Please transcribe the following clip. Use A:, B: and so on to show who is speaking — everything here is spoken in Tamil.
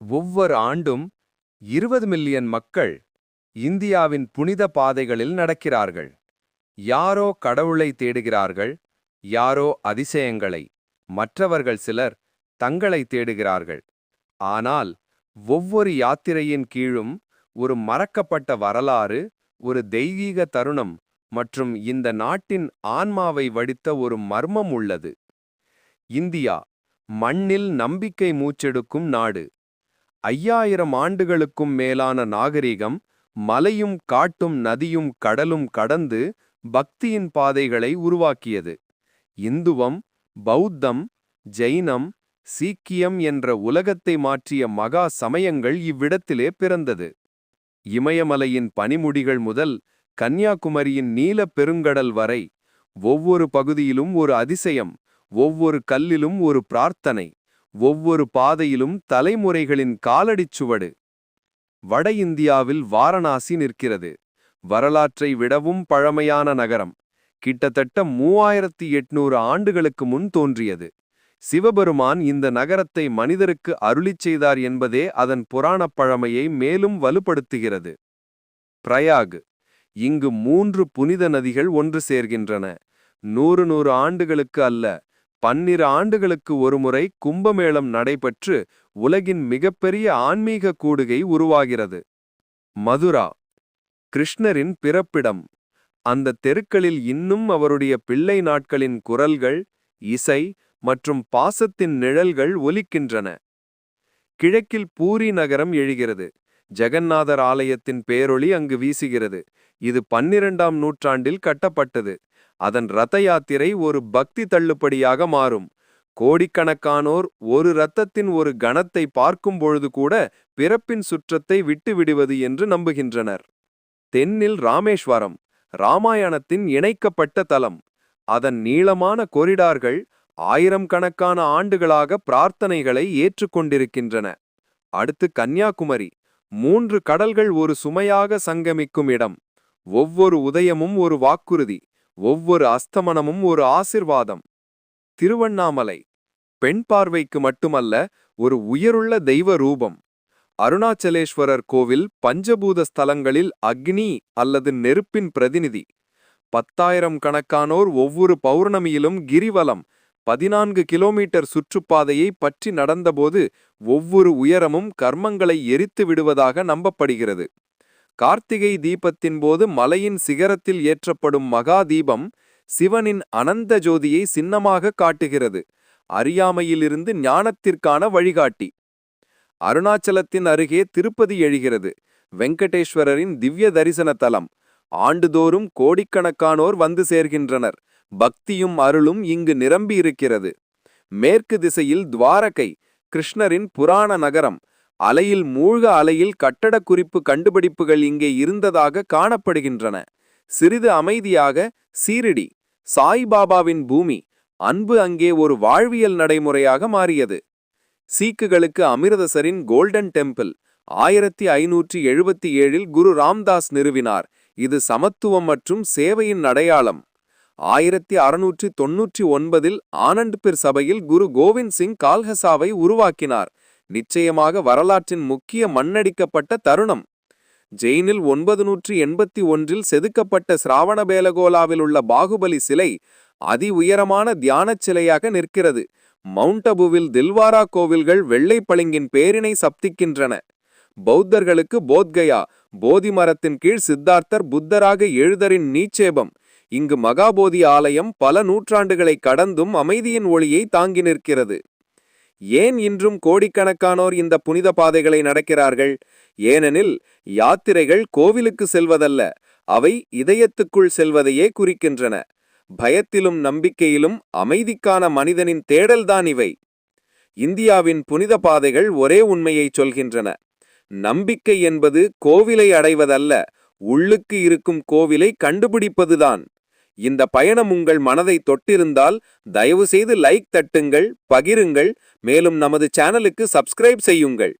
A: ஒவ்வொரு ஆண்டும் இருபது மில்லியன் மக்கள் இந்தியாவின் புனித பாதைகளில் நடக்கிறார்கள். யாரோ கடவுளை தேடுகிறார்கள் யாரோ அதிசயங்களை. மற்றவர்கள் சிலர் தங்களை தேடுகிறார்கள். ஆனால் ஒவ்வொரு யாத்திரையின் கீழும் ஒரு மறக்கப்பட்ட வரலாறு ஒரு தெய்வீக தருணம் மற்றும் இந்த நாட்டின் ஆன்மாவை வடித்த ஒரு மர்மம் உள்ளது. இந்தியா மண்ணில் நம்பிக்கை மூச்செடுக்கும் நாடு. ஐயாயிரம் ஆண்டுகளுக்கும் மேலான நாகரிகம் மலையும் காட்டும் நதியும் கடலும் கடந்து பக்தியின் பாதைகளை உருவாக்கியது. இந்துவம் பௌத்தம் ஜெயினம் சீக்கியம் என்ற உலகத்தை மாற்றிய மகா சமயங்கள் இவ்விடத்திலே பிறந்தது. இமயமலையின் பனிமுடிகள் முதல் கன்னியாகுமரியின் நீலப் பெருங்கடல் வரை ஒவ்வொரு பகுதியிலும் ஒரு அதிசயம் ஒவ்வொரு கல்லிலும் ஒரு பிரார்த்தனை. ஒவ்வொரு பாதையிலும் தலைமுறைகளின் காலடிச் சுவடு. வட இந்தியாவில் வாரணாசி நிற்கிறது. வரலாற்றை விடவும் பழமையான நகரம். கிட்டத்தட்ட மூவாயிரத்தி எட்நூறு ஆண்டுகளுக்கு முன் தோன்றியது. சிவபெருமான் இந்த நகரத்தை மனிதருக்கு அருளிச் செய்தார் என்பதே அதன் புராணப் பழமையை மேலும் வலுப்படுத்துகிறது. பிரயாக். இங்கு மூன்று புனித நதிகள் ஒன்று சேர்கின்றன. நூறு நூறு ஆண்டுகளுக்கு அல்ல. பன்னிரு ஆண்டுகளுக்கு ஒருமுறை கும்பமேளம் நடைபெற்று உலகின் மிகப்பெரிய ஆன்மீக கூடுகை உருவாகிறது. மதுரா கிருஷ்ணரின் பிறப்பிடம். அந்த தெருக்களில் இன்னும் அவருடைய பிள்ளை நாட்களின் குரல்கள் இசை மற்றும் பாசத்தின் நிழல்கள் ஒலிக்கின்றன. கிழக்கில் பூரி நகரம் எழுகிறது. ஜெகநாதர் ஆலயத்தின் பேரொளி அங்கு வீசுகிறது. இது பன்னிரண்டாம் நூற்றாண்டில் கட்டப்பட்டது. அதன் ரத யாத்திரை ஒரு பக்தி தள்ளுபடியாக மாறும். கோடிக்கணக்கானோர் ஒரு இரத்தத்தின் ஒரு கணத்தை பார்க்கும் பொழுது கூட பிறப்பின் சுற்றத்தை விட்டுவிடுவது என்று நம்புகின்றனர். தென்னில் ராமேஸ்வரம் ராமாயணத்தின் இணைக்கப்பட்ட தலம். அதன் நீளமான கொரிடார்கள் ஆயிரம் கணக்கான ஆண்டுகளாக பிரார்த்தனைகளை ஏற்றுக்கொண்டிருக்கின்றன அடுத்து கன்னியாகுமரி மூன்று கடல்கள் ஒரு சுமையாக சங்கமிக்கும் இடம். ஒவ்வொரு உதயமும் ஒரு வாக்குறுதி. ஒவ்வொரு அஸ்தமனமும் ஒரு ஆசிர்வாதம். திருவண்ணாமலை. பெண் பார்வைக்கு மட்டுமல்ல ஒரு உயருள்ள தெய்வ ரூபம். அருணாச்சலேஸ்வரர் கோவில் பஞ்சபூத ஸ்தலங்களில் அக்னி அல்லது நெருப்பின் பிரதிநிதி. பத்தாயிரம் கணக்கானோர் ஒவ்வொரு பௌர்ணமியிலும் கிரிவலம் பதினான்கு கிலோமீட்டர் சுற்றுப்பாதையை பற்றி நடந்தபோது ஒவ்வொரு உயரமும் கர்மங்களை எரித்து விடுவதாக நம்பப்படுகிறது. கார்த்திகை தீபத்தின் போது மலையின் சிகரத்தில் ஏற்றப்படும் மகா தீபம் சிவனின் அனந்த ஜோதியை சின்னமாக காட்டுகிறது. அறியாமையிலிருந்து ஞானத்திற்கான வழிகாட்டி. அருணாச்சலத்தின் அருகே திருப்பதி எழுகிறது. வெங்கடேஸ்வரரின் திவ்ய தரிசன தலம். ஆண்டுதோறும் கோடிக்கணக்கானோர் வந்து சேர்கின்றனர். பக்தியும் அருளும் இங்கு நிரம்பியிருக்கிறது. மேற்கு திசையில் துவாரகை கிருஷ்ணரின் புராண நகரம். அலையில் மூழ்க அலையில் கட்டட குறிப்பு கண்டுபிடிப்புகள் இங்கே இருந்ததாக காணப்படுகின்றன. சிறிது அமைதியாக சீரடி சாய்பாபாவின் பூமி அன்பு அங்கே ஒரு வாழ்வியல் நடைமுறையாக மாறியது. சீக்குகளுக்கு அமிர்தசரின் கோல்டன் டெம்பிள் ஆயிரத்தி ஐநூற்றி எழுபத்தி ஏழில் குரு ராம்தாஸ் நிறுவினார். இது சமத்துவம் மற்றும் சேவையின் அடையாளம். ஆயிரத்தி அறுநூற்றி தொன்னூற்றி ஒன்பதில் ஆனந்த்பிர் சபையில் குரு கோவிந்த் சிங் கால்ஹசாவை உருவாக்கினார். நிச்சயமாக வரலாற்றின் முக்கிய மண்ணடிக்கப்பட்ட தருணம். ஜெயினில் ஒன்பது நூற்றி எண்பத்தி ஒன்றில் செதுக்கப்பட்ட சிராவணபேலகோலாவில் உள்ள பாகுபலி சிலை அதி உயரமான தியானச் சிலையாக நிற்கிறது. மவுண்ட் அபுவில் தில்வாரா கோவில்கள் வெள்ளை பளிங்கின் பேரினை சப்திக்கின்றன. பௌத்தர்களுக்கு போத்கயா போதி மரத்தின் கீழ் சித்தார்த்தர் புத்தராக எழுதரின் நீச்சேபம். இங்கு மகாபோதி ஆலயம் பல நூற்றாண்டுகளை கடந்தும் அமைதியின் ஒளியை தாங்கி நிற்கிறது. ஏன் இன்றும் கோடிக்கணக்கானோர் இந்த புனித பாதைகளை நடக்கிறார்கள்? ஏனெனில் யாத்திரைகள் கோவிலுக்கு செல்வதல்ல அவை இதயத்துக்குள் செல்வதையே குறிக்கின்றன. பயத்திலும் நம்பிக்கையிலும் அமைதிக்கான மனிதனின் தேடல்தான் இவை. இந்தியாவின் புனித பாதைகள் ஒரே உண்மையை சொல்கின்றன. நம்பிக்கை என்பது கோவிலை அடைவதல்ல உள்ளுக்கு இருக்கும் கோவிலை கண்டுபிடிப்பதுதான். இந்த பயணம் உங்கள் மனதை தொட்டிருந்தால் தயவு செய்து லைக் தட்டுங்கள் பகிருங்கள். மேலும் நமது சேனலுக்கு சப்ஸ்கிரைப் செய்யுங்கள்.